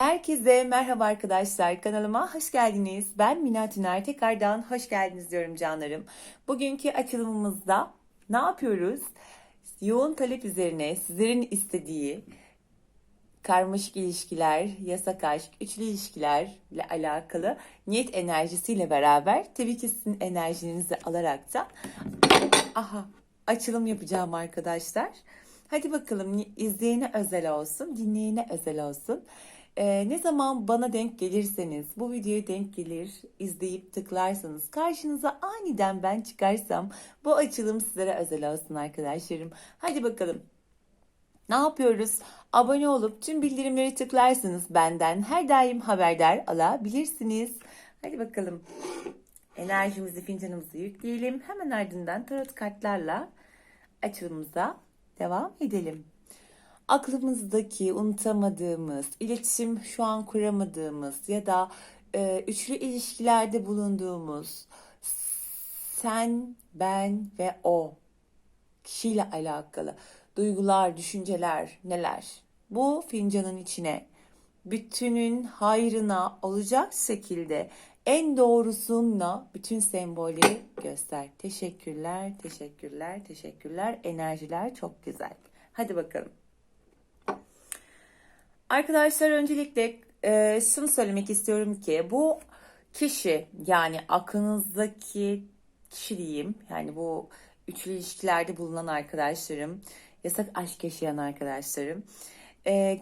Herkese merhaba arkadaşlar. Kanalıma hoş geldiniz. Ben Mina Tüner. Tekrardan hoş geldiniz diyorum canlarım. Bugünkü açılımımızda ne yapıyoruz? Yoğun talep üzerine sizlerin istediği karmaşık ilişkiler, yasak aşk, üçlü ilişkilerle alakalı niyet enerjisiyle beraber tabii ki sizin enerjinizi alarak da aha açılım yapacağım arkadaşlar. Hadi bakalım izleyene özel olsun, dinleyene özel olsun. Ee, ne zaman bana denk gelirseniz, bu videoya denk gelir, izleyip tıklarsanız, karşınıza aniden ben çıkarsam bu açılım sizlere özel olsun arkadaşlarım. Hadi bakalım. Ne yapıyoruz? Abone olup tüm bildirimleri tıklarsanız benden her daim haberdar alabilirsiniz. Hadi bakalım. Enerjimizi, fincanımızı yükleyelim. Hemen ardından tarot kartlarla açılımımıza devam edelim. Aklımızdaki unutamadığımız, iletişim şu an kuramadığımız ya da e, üçlü ilişkilerde bulunduğumuz sen, ben ve o kişiyle alakalı duygular, düşünceler neler? Bu fincanın içine bütünün hayrına olacak şekilde en doğrusunla bütün sembolleri göster. Teşekkürler, teşekkürler, teşekkürler. Enerjiler çok güzel. Hadi bakalım. Arkadaşlar öncelikle e, şunu söylemek istiyorum ki bu kişi yani aklınızdaki kişi diyeyim yani bu üçlü ilişkilerde bulunan arkadaşlarım, yasak aşk yaşayan arkadaşlarım. E,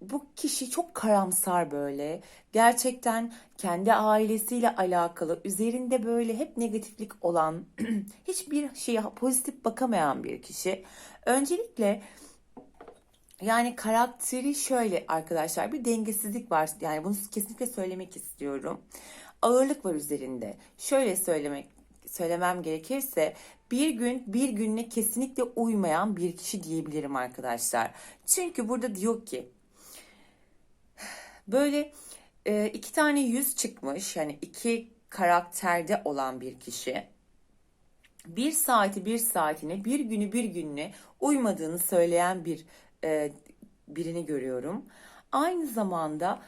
bu kişi çok karamsar böyle. Gerçekten kendi ailesiyle alakalı, üzerinde böyle hep negatiflik olan, hiçbir şeye pozitif bakamayan bir kişi. Öncelikle yani karakteri şöyle arkadaşlar bir dengesizlik var. Yani bunu kesinlikle söylemek istiyorum. Ağırlık var üzerinde. Şöyle söylemek söylemem gerekirse bir gün bir gününe kesinlikle uymayan bir kişi diyebilirim arkadaşlar. Çünkü burada diyor ki böyle e, iki tane yüz çıkmış yani iki karakterde olan bir kişi bir saati bir saatine bir günü bir gününe uymadığını söyleyen bir e, birini görüyorum. Aynı zamanda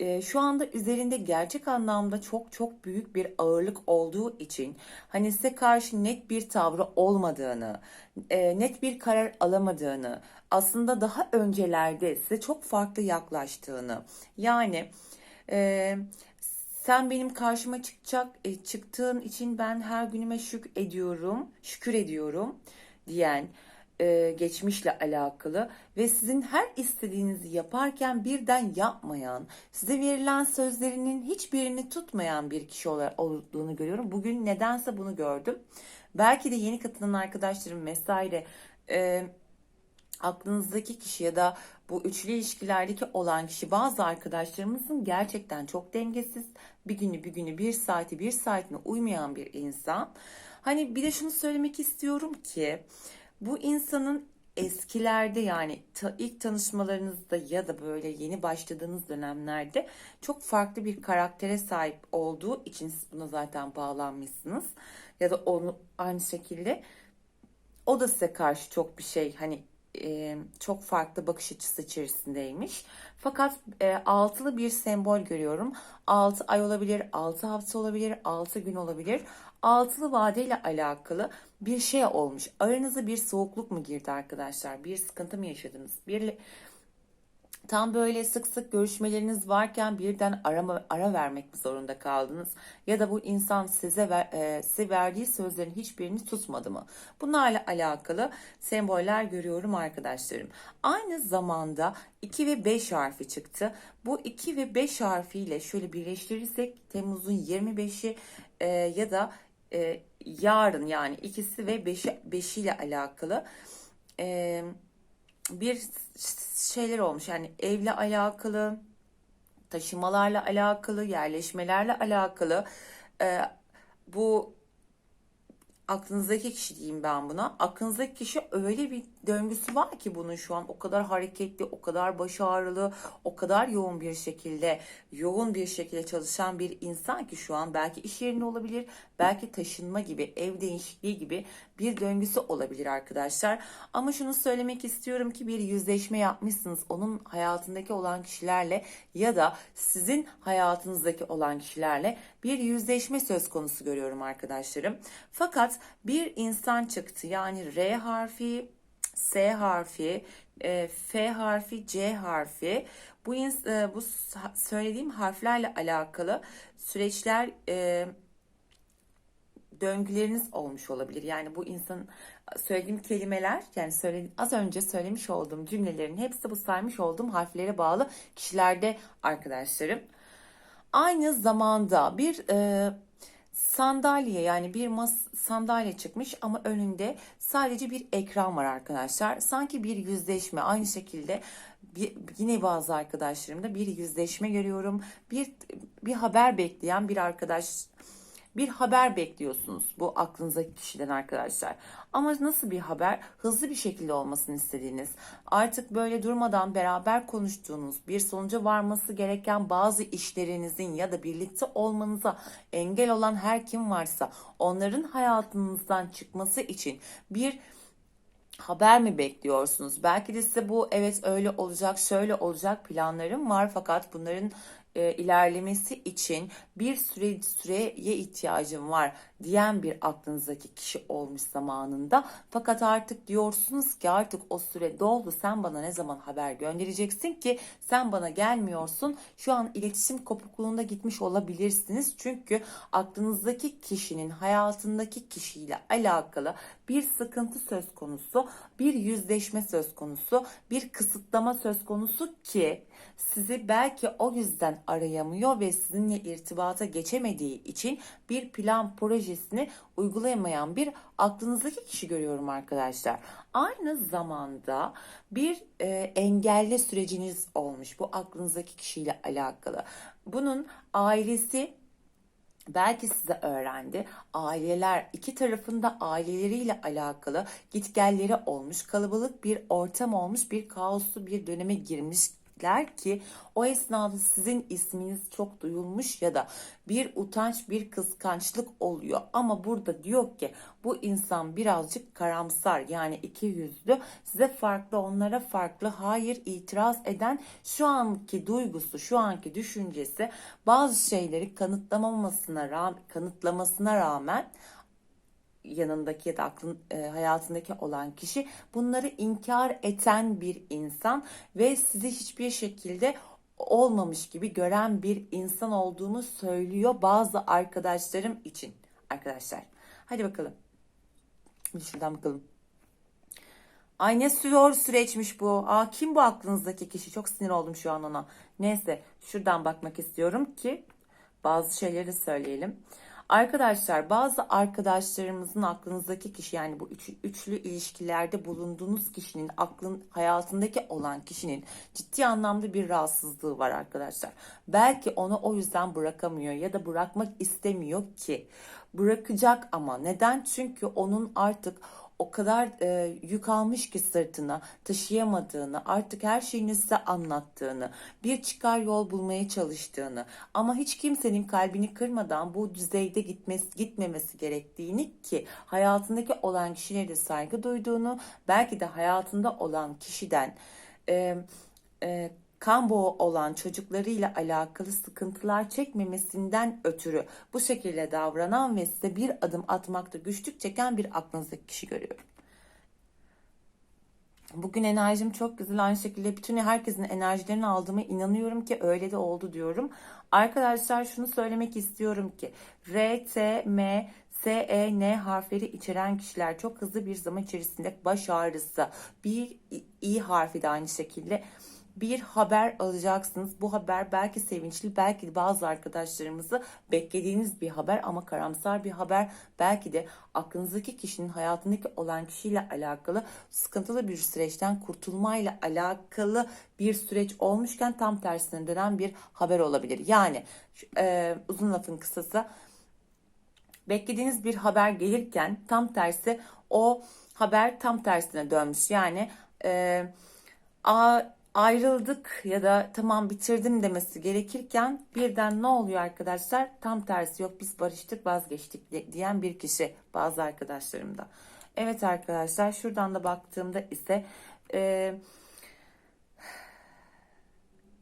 e, şu anda üzerinde gerçek anlamda çok çok büyük bir ağırlık olduğu için hani size karşı net bir tavrı olmadığını, e, net bir karar alamadığını, aslında daha öncelerde size çok farklı yaklaştığını yani sen benim karşıma çıkacak çıktığın için ben her günüme şükür ediyorum, şükür ediyorum diyen e, geçmişle alakalı ve sizin her istediğinizi yaparken birden yapmayan, size verilen sözlerinin hiçbirini tutmayan bir kişi olduğunu görüyorum. Bugün nedense bunu gördüm. Belki de yeni katılan arkadaşlarım vesaire e, aklınızdaki kişi ya da bu üçlü ilişkilerdeki olan kişi bazı arkadaşlarımızın gerçekten çok dengesiz bir günü bir günü bir saati bir saatine uymayan bir insan. Hani bir de şunu söylemek istiyorum ki bu insanın eskilerde yani ta, ilk tanışmalarınızda ya da böyle yeni başladığınız dönemlerde çok farklı bir karaktere sahip olduğu için siz buna zaten bağlanmışsınız. Ya da onu aynı şekilde o da size karşı çok bir şey hani e, çok farklı bakış açısı içerisindeymiş. Fakat e, altılı bir sembol görüyorum. Altı ay olabilir, altı hafta olabilir, altı gün olabilir. Altılı vadeyle alakalı bir şey olmuş. Aranıza bir soğukluk mu girdi arkadaşlar? Bir sıkıntı mı yaşadınız? Bir Tam böyle sık sık görüşmeleriniz varken birden arama, ara vermek mi zorunda kaldınız? Ya da bu insan size ver, e, size verdiği sözlerin hiçbirini tutmadı mı? Bunlarla alakalı semboller görüyorum arkadaşlarım. Aynı zamanda 2 ve 5 harfi çıktı. Bu 2 ve 5 harfiyle şöyle birleştirirsek Temmuz'un 25'i e, ya da e, yarın yani ikisi ve 5'i 5 ile alakalı e, bir şeyler olmuş. Yani evle alakalı, taşımalarla alakalı, yerleşmelerle alakalı e, bu aklınızdaki kişi diyeyim ben buna. Aklınızdaki kişi öyle bir döngüsü var ki bunun şu an o kadar hareketli, o kadar başarılı, o kadar yoğun bir şekilde, yoğun bir şekilde çalışan bir insan ki şu an belki iş yerinde olabilir, belki taşınma gibi, ev değişikliği gibi bir döngüsü olabilir arkadaşlar. Ama şunu söylemek istiyorum ki bir yüzleşme yapmışsınız onun hayatındaki olan kişilerle ya da sizin hayatınızdaki olan kişilerle bir yüzleşme söz konusu görüyorum arkadaşlarım. Fakat bir insan çıktı yani R harfi, S harfi, e, F harfi, C harfi. Bu e, bu söylediğim harflerle alakalı süreçler e, döngüleriniz olmuş olabilir. Yani bu insanın söylediğim kelimeler yani söylediğim, az önce söylemiş olduğum cümlelerin hepsi bu saymış olduğum harflere bağlı kişilerde arkadaşlarım. Aynı zamanda bir e, sandalye yani bir mas sandalye çıkmış ama önünde sadece bir ekran var arkadaşlar. Sanki bir yüzleşme aynı şekilde bir, yine bazı arkadaşlarımda bir yüzleşme görüyorum. Bir bir haber bekleyen bir arkadaş bir haber bekliyorsunuz bu aklınızdaki kişiden arkadaşlar. Ama nasıl bir haber? Hızlı bir şekilde olmasını istediğiniz, artık böyle durmadan beraber konuştuğunuz, bir sonuca varması gereken bazı işlerinizin ya da birlikte olmanıza engel olan her kim varsa onların hayatınızdan çıkması için bir haber mi bekliyorsunuz? Belki de size bu evet öyle olacak, şöyle olacak planlarım var fakat bunların e, ilerlemesi için bir süre süreye ihtiyacım var diyen bir aklınızdaki kişi olmuş zamanında. Fakat artık diyorsunuz ki artık o süre doldu. Sen bana ne zaman haber göndereceksin ki sen bana gelmiyorsun. Şu an iletişim kopukluğunda gitmiş olabilirsiniz. Çünkü aklınızdaki kişinin hayatındaki kişiyle alakalı bir sıkıntı söz konusu, bir yüzleşme söz konusu, bir kısıtlama söz konusu ki sizi belki o yüzden arayamıyor ve sizinle irtibata geçemediği için bir plan projesini uygulayamayan bir aklınızdaki kişi görüyorum arkadaşlar. Aynı zamanda bir e, engelli süreciniz olmuş bu aklınızdaki kişiyle alakalı. Bunun ailesi belki size öğrendi. Aileler iki tarafında aileleriyle alakalı gitgelleri olmuş, kalabalık bir ortam olmuş, bir kaoslu bir döneme girmiş ki o esnada sizin isminiz çok duyulmuş ya da bir utanç bir kıskançlık oluyor. Ama burada diyor ki bu insan birazcık karamsar yani iki yüzlü size farklı onlara farklı hayır itiraz eden şu anki duygusu şu anki düşüncesi bazı şeyleri kanıtlamamasına rağmen kanıtlamasına rağmen yanındaki ya da aklın e, hayatındaki olan kişi bunları inkar eten bir insan ve sizi hiçbir şekilde olmamış gibi gören bir insan olduğunu söylüyor bazı arkadaşlarım için arkadaşlar. Hadi bakalım. Bir şuradan bakalım. Ay ne zor süreçmiş bu. Aa kim bu aklınızdaki kişi? Çok sinir oldum şu an ona. Neyse şuradan bakmak istiyorum ki bazı şeyleri söyleyelim. Arkadaşlar bazı arkadaşlarımızın aklınızdaki kişi yani bu üç, üçlü ilişkilerde bulunduğunuz kişinin aklın hayatındaki olan kişinin ciddi anlamda bir rahatsızlığı var arkadaşlar. Belki onu o yüzden bırakamıyor ya da bırakmak istemiyor ki. Bırakacak ama neden? Çünkü onun artık o kadar e, yük almış ki sırtına taşıyamadığını, artık her şeyini size anlattığını, bir çıkar yol bulmaya çalıştığını ama hiç kimsenin kalbini kırmadan bu düzeyde gitmesi, gitmemesi gerektiğini ki hayatındaki olan kişilere de saygı duyduğunu, belki de hayatında olan kişiden e, e, kan bağı olan çocuklarıyla alakalı sıkıntılar çekmemesinden ötürü bu şekilde davranan ve size bir adım atmakta güçlük çeken bir aklınızdaki kişi görüyorum. Bugün enerjim çok güzel. Aynı şekilde bütün herkesin enerjilerini aldığıma inanıyorum ki öyle de oldu diyorum. Arkadaşlar şunu söylemek istiyorum ki R, T, M, S, E, N harfleri içeren kişiler çok hızlı bir zaman içerisinde baş ağrısı, bir İ harfi de aynı şekilde bir haber alacaksınız. Bu haber belki sevinçli, belki bazı arkadaşlarımızı beklediğiniz bir haber ama karamsar bir haber. Belki de aklınızdaki kişinin hayatındaki olan kişiyle alakalı sıkıntılı bir süreçten kurtulmayla alakalı bir süreç olmuşken tam tersine dönen bir haber olabilir. Yani e, uzun lafın kısası beklediğiniz bir haber gelirken tam tersi o haber tam tersine dönmüş. Yani e, A ayrıldık ya da tamam bitirdim demesi gerekirken birden ne oluyor arkadaşlar? Tam tersi yok biz barıştık vazgeçtik diyen bir kişi bazı arkadaşlarımda. Evet arkadaşlar şuradan da baktığımda ise e,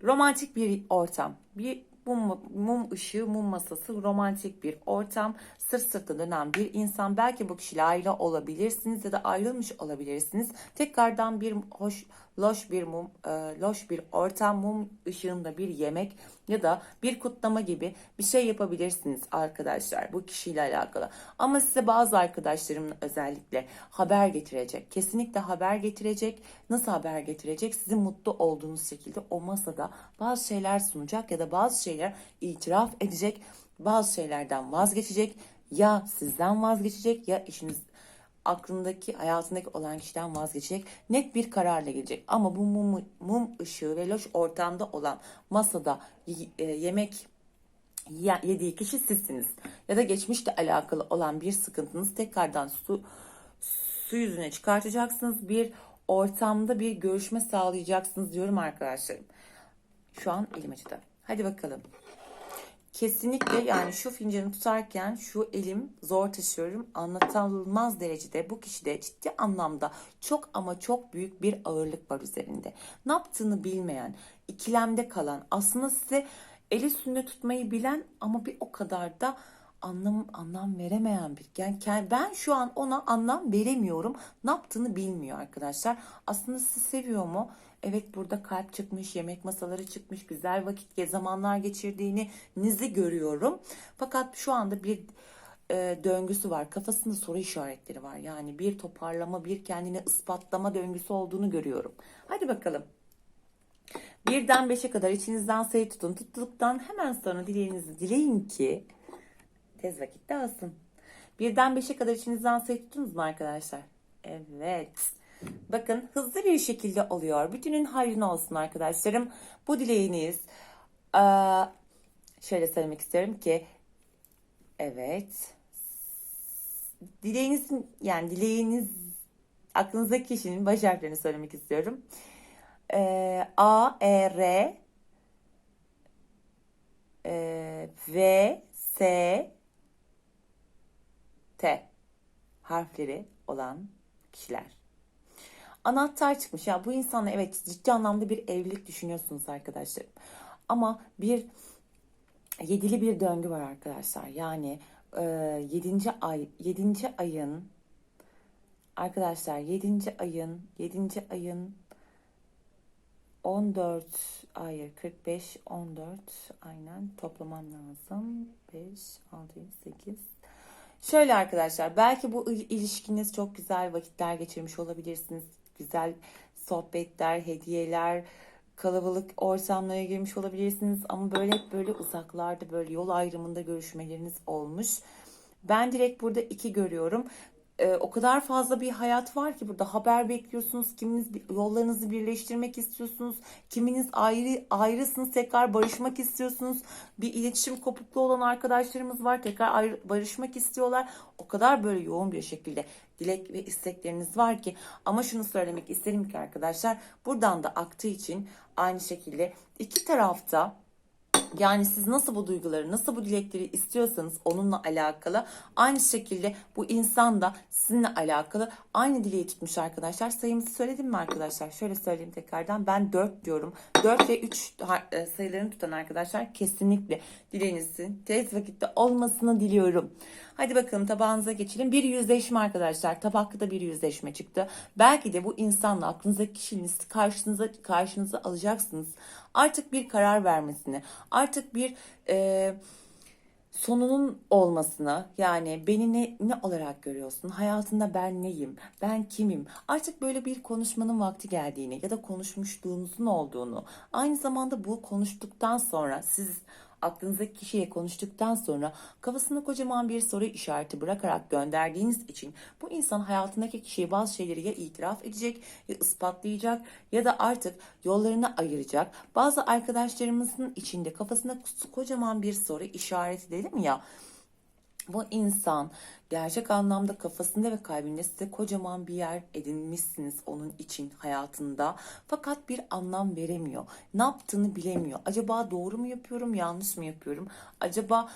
romantik bir ortam. Bir mum, mum ışığı, mum masası, romantik bir ortam. Sırt sırta dönen bir insan. Belki bu kişiyle ayrı olabilirsiniz ya da ayrılmış olabilirsiniz. Tekrardan bir hoş, loş bir mum, e, loş bir ortam, mum ışığında bir yemek ya da bir kutlama gibi bir şey yapabilirsiniz arkadaşlar bu kişiyle alakalı. Ama size bazı arkadaşlarımın özellikle haber getirecek. Kesinlikle haber getirecek. Nasıl haber getirecek? Sizin mutlu olduğunuz şekilde o masada bazı şeyler sunacak ya da bazı şeyler itiraf edecek. Bazı şeylerden vazgeçecek. Ya sizden vazgeçecek ya işiniz aklındaki, hayatındaki olan kişiden vazgeçecek. Net bir kararla gelecek. Ama bu mum, mum ışığı ve loş ortamda olan masada e, yemek ye- yediği kişi sizsiniz. Ya da geçmişle alakalı olan bir sıkıntınız tekrardan su, su yüzüne çıkartacaksınız. Bir ortamda bir görüşme sağlayacaksınız diyorum arkadaşlarım. Şu an elim acıdı. Hadi bakalım. Kesinlikle yani şu fincanı tutarken şu elim zor taşıyorum. Anlatılmaz derecede bu kişide ciddi anlamda çok ama çok büyük bir ağırlık var üzerinde. Ne yaptığını bilmeyen, ikilemde kalan, aslında size eli üstünde tutmayı bilen ama bir o kadar da anlam anlam veremeyen bir. Yani ben şu an ona anlam veremiyorum. Ne yaptığını bilmiyor arkadaşlar. Aslında sizi seviyor mu? Evet burada kalp çıkmış, yemek masaları çıkmış, güzel vakit zamanlar geçirdiğini nizi görüyorum. Fakat şu anda bir e, döngüsü var. Kafasında soru işaretleri var. Yani bir toparlama, bir kendini ispatlama döngüsü olduğunu görüyorum. Hadi bakalım. Birden beşe kadar içinizden sayı tutun. Tuttuktan hemen sonra dileğinizi dileyin ki tez vakitte alsın. Birden beşe kadar içinizden sayı tuttunuz mu arkadaşlar? Evet. Bakın hızlı bir şekilde oluyor. Bütünün hayrına olsun arkadaşlarım. Bu dileğiniz şöyle söylemek istiyorum ki evet dileğinizin yani dileğiniz aklınızdaki kişinin baş harflerini söylemek istiyorum. A, E, R eee, V, S, T harfleri olan kişiler. Anahtar çıkmış. Ya bu insanla evet ciddi anlamda bir evlilik düşünüyorsunuz arkadaşlarım. Ama bir yedili bir döngü var arkadaşlar. Yani e, yedinci ay yedinci ayın arkadaşlar yedinci ayın yedinci ayın 14 hayır 45 14 aynen toplamam lazım 5 6 7 8 Şöyle arkadaşlar belki bu il- ilişkiniz çok güzel vakitler geçirmiş olabilirsiniz. Güzel sohbetler, hediyeler, kalabalık ortamlara girmiş olabilirsiniz ama böyle hep böyle uzaklarda böyle yol ayrımında görüşmeleriniz olmuş. Ben direkt burada iki görüyorum. Ee, o kadar fazla bir hayat var ki burada haber bekliyorsunuz. Kiminiz yollarınızı birleştirmek istiyorsunuz. Kiminiz ayrı ayrısınız tekrar barışmak istiyorsunuz. Bir iletişim kopukluğu olan arkadaşlarımız var. Tekrar ayrı, barışmak istiyorlar. O kadar böyle yoğun bir şekilde dilek ve istekleriniz var ki ama şunu söylemek isterim ki arkadaşlar buradan da aktığı için aynı şekilde iki tarafta yani siz nasıl bu duyguları, nasıl bu dilekleri istiyorsanız onunla alakalı aynı şekilde bu insan da sizinle alakalı aynı dileği tutmuş arkadaşlar. Sayımızı söyledim mi arkadaşlar? Şöyle söyleyeyim tekrardan. Ben 4 diyorum. 4 ve 3 sayılarını tutan arkadaşlar kesinlikle dileğinizin tez vakitte olmasını diliyorum. Hadi bakalım tabağınıza geçelim. Bir yüzleşme arkadaşlar. Tabakta bir yüzleşme çıktı. Belki de bu insanla aklınızdaki kişinin karşınıza karşınıza alacaksınız. Artık bir karar vermesini, artık bir e, sonunun olmasını yani beni ne, ne olarak görüyorsun? Hayatında ben neyim? Ben kimim? Artık böyle bir konuşmanın vakti geldiğini ya da konuşmuşluğunuzun olduğunu aynı zamanda bu konuştuktan sonra siz aklınızdaki kişiyle konuştuktan sonra kafasına kocaman bir soru işareti bırakarak gönderdiğiniz için bu insan hayatındaki kişiye bazı şeyleri ya itiraf edecek ya ispatlayacak ya da artık yollarını ayıracak. Bazı arkadaşlarımızın içinde kafasına kocaman bir soru işareti dedim ya Bu insan gerçek anlamda kafasında ve kalbinde size kocaman bir yer edinmişsiniz onun için hayatında. Fakat bir anlam veremiyor. Ne yaptığını bilemiyor. Acaba doğru mu yapıyorum, yanlış mı yapıyorum? Acaba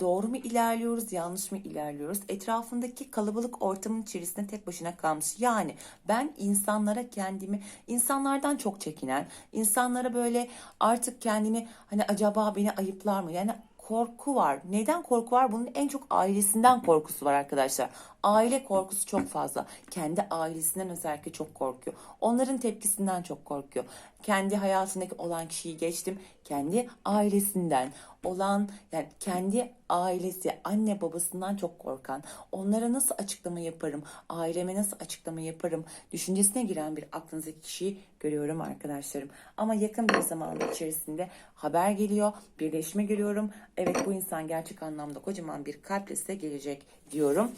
doğru mu ilerliyoruz, yanlış mı ilerliyoruz? Etrafındaki kalabalık ortamın içerisinde tek başına kalmış. Yani ben insanlara kendimi, insanlardan çok çekinen, insanlara böyle artık kendini hani acaba beni ayıplar mı? Yani korku var. Neden korku var? Bunun en çok ailesinden korkusu var arkadaşlar. Aile korkusu çok fazla. Kendi ailesinden özellikle çok korkuyor. Onların tepkisinden çok korkuyor. Kendi hayatındaki olan kişiyi geçtim. Kendi ailesinden olan yani kendi ailesi anne babasından çok korkan onlara nasıl açıklama yaparım aileme nasıl açıklama yaparım düşüncesine giren bir aklınızdaki kişiyi görüyorum arkadaşlarım ama yakın bir zamanda içerisinde haber geliyor birleşme görüyorum evet bu insan gerçek anlamda kocaman bir kalple size gelecek diyorum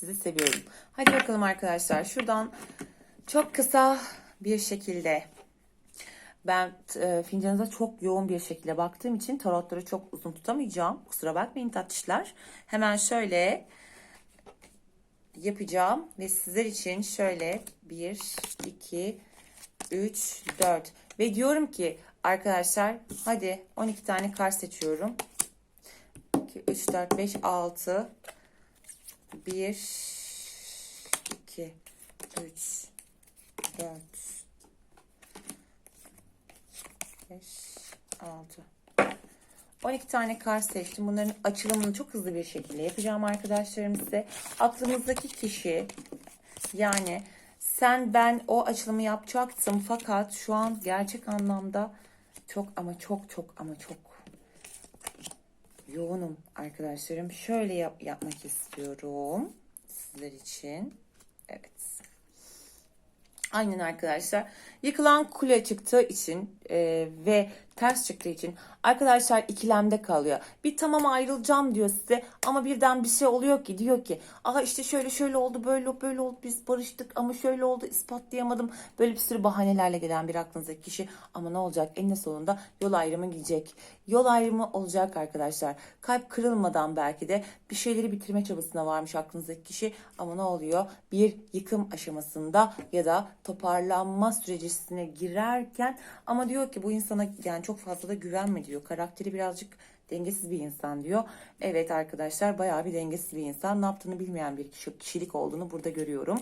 sizi seviyorum hadi bakalım arkadaşlar şuradan çok kısa bir şekilde ben e, fincanınıza çok yoğun bir şekilde baktığım için tarotları çok uzun tutamayacağım. Kusura bakmayın tatlışlar. Hemen şöyle yapacağım ve sizler için şöyle 1, 2, 3, 4 ve diyorum ki arkadaşlar hadi 12 tane kart seçiyorum. 2, 3, 4, 5, 6 1 2 3 4 5, 6. 12 tane kart seçtim. Bunların açılımını çok hızlı bir şekilde yapacağım arkadaşlarım size. Aklınızdaki kişi yani sen ben o açılımı yapacaktım fakat şu an gerçek anlamda çok ama çok çok ama çok yoğunum arkadaşlarım. Şöyle yap yapmak istiyorum sizler için. Evet. Aynen arkadaşlar. Yıkılan kule çıktığı için e, ve ters çıktığı için arkadaşlar ikilemde kalıyor. Bir tamam ayrılacağım diyor size ama birden bir şey oluyor ki diyor ki aha işte şöyle şöyle oldu böyle böyle oldu biz barıştık ama şöyle oldu ispatlayamadım. Böyle bir sürü bahanelerle gelen bir aklınızdaki kişi ama ne olacak eninde sonunda yol ayrımı gidecek. Yol ayrımı olacak arkadaşlar. Kalp kırılmadan belki de bir şeyleri bitirme çabasına varmış aklınızdaki kişi ama ne oluyor? Bir yıkım aşamasında ya da toparlanma sürecine girerken ama diyor ki bu insana yani çok fazla da güvenme diyor. Karakteri birazcık dengesiz bir insan diyor. Evet arkadaşlar bayağı bir dengesiz bir insan. Ne yaptığını bilmeyen bir kişi, kişilik olduğunu burada görüyorum.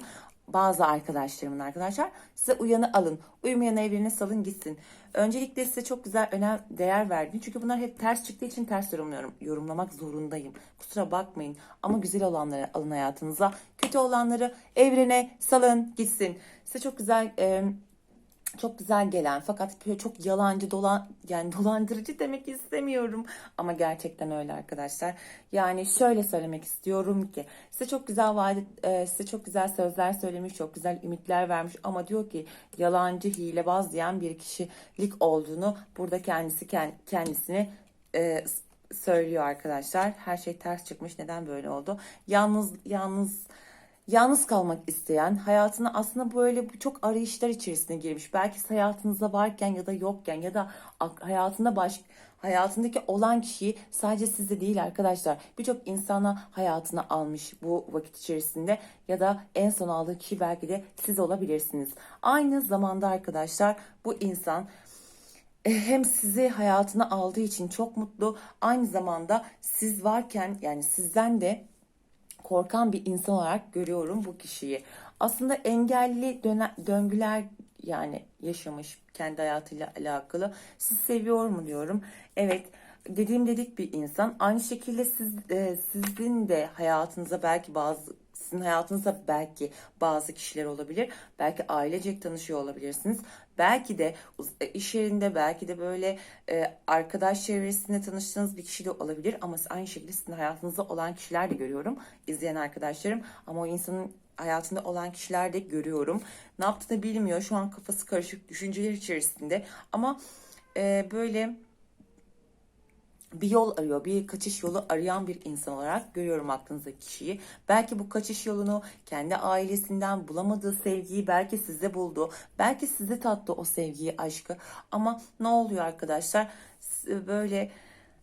Bazı arkadaşlarımın arkadaşlar size uyanı alın. Uyumayan evrene salın gitsin. Öncelikle size çok güzel önem değer verdim. Çünkü bunlar hep ters çıktığı için ters yorumluyorum. Yorumlamak zorundayım. Kusura bakmayın. Ama güzel olanları alın hayatınıza. Kötü olanları evrene salın gitsin. Size çok güzel e, çok güzel gelen fakat çok yalancı dolan yani dolandırıcı demek istemiyorum ama gerçekten öyle arkadaşlar. Yani şöyle söylemek istiyorum ki size çok güzel vaat e, size çok güzel sözler söylemiş, çok güzel ümitler vermiş ama diyor ki yalancı, hilebaz diyen bir kişilik olduğunu burada kendisi kendisini e, söylüyor arkadaşlar. Her şey ters çıkmış. Neden böyle oldu? Yalnız yalnız yalnız kalmak isteyen, hayatına aslında böyle çok arayışlar içerisine girmiş. Belki hayatınızda varken ya da yokken ya da hayatında baş hayatındaki olan kişiyi sadece sizde değil arkadaşlar. Birçok insana hayatına almış bu vakit içerisinde ya da en son aldığı kişi belki de siz olabilirsiniz. Aynı zamanda arkadaşlar bu insan e, hem sizi hayatına aldığı için çok mutlu. Aynı zamanda siz varken yani sizden de korkan bir insan olarak görüyorum bu kişiyi. Aslında engelli döngüler yani yaşamış kendi hayatıyla alakalı. Siz seviyor mu diyorum. Evet dediğim dedik bir insan. Aynı şekilde siz e, sizin de hayatınıza belki bazı sizin hayatınızda belki bazı kişiler olabilir. Belki ailecek tanışıyor olabilirsiniz. Belki de e, iş yerinde belki de böyle e, arkadaş çevresinde tanıştığınız bir kişi de olabilir. Ama aynı şekilde sizin hayatınızda olan kişiler de görüyorum. izleyen arkadaşlarım. Ama o insanın hayatında olan kişiler de görüyorum. Ne yaptığını bilmiyor. Şu an kafası karışık düşünceler içerisinde. Ama e, böyle bir yol arıyor, bir kaçış yolu arayan bir insan olarak görüyorum aklınızdaki kişiyi. Belki bu kaçış yolunu kendi ailesinden bulamadığı sevgiyi belki sizde buldu. Belki sizde tattı o sevgiyi, aşkı. Ama ne oluyor arkadaşlar? Böyle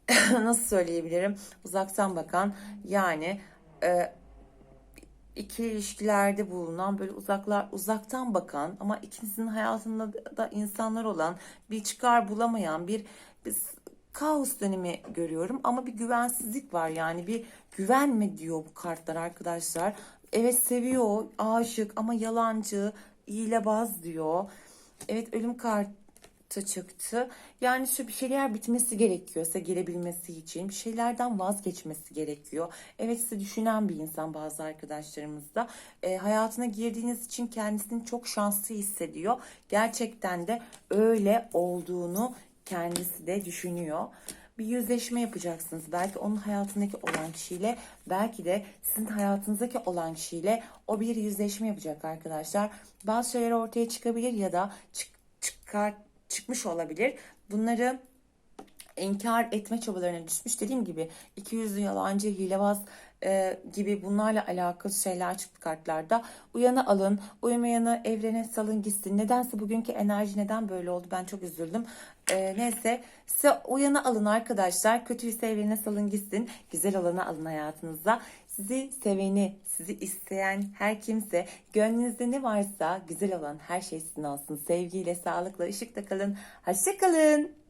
nasıl söyleyebilirim? Uzaktan bakan yani e, ikili ilişkilerde bulunan böyle uzaklar uzaktan bakan ama ikinizin hayatında da insanlar olan bir çıkar bulamayan bir, bir kaos dönemi görüyorum ama bir güvensizlik var yani bir güvenme diyor bu kartlar arkadaşlar. Evet seviyor, aşık ama yalancı, hilebaz diyor. Evet ölüm kartı çıktı. Yani şu bir şeyler bitmesi gerekiyor size gelebilmesi için. Bir şeylerden vazgeçmesi gerekiyor. Evet sizi düşünen bir insan bazı arkadaşlarımız da. E, hayatına girdiğiniz için kendisini çok şanslı hissediyor. Gerçekten de öyle olduğunu kendisi de düşünüyor. Bir yüzleşme yapacaksınız. Belki onun hayatındaki olan kişiyle, belki de sizin hayatınızdaki olan kişiyle o bir yüzleşme yapacak arkadaşlar. Bazı şeyler ortaya çıkabilir ya da çık, çıkar, çıkmış olabilir. Bunları inkar etme çabalarına düşmüş. Dediğim gibi iki yüzlü yalancı, hilebaz e, gibi bunlarla alakalı şeyler çıktı kartlarda. Uyanı alın, uyumayanı evrene salın gitsin. Nedense bugünkü enerji neden böyle oldu ben çok üzüldüm. E, neyse size uyanı alın arkadaşlar. Kötüyse evrene salın gitsin. Güzel olanı alın hayatınıza. Sizi seveni, sizi isteyen her kimse, gönlünüzde ne varsa güzel olan her şey sizin olsun. Sevgiyle, sağlıkla, ışıkla kalın. Hoşça kalın.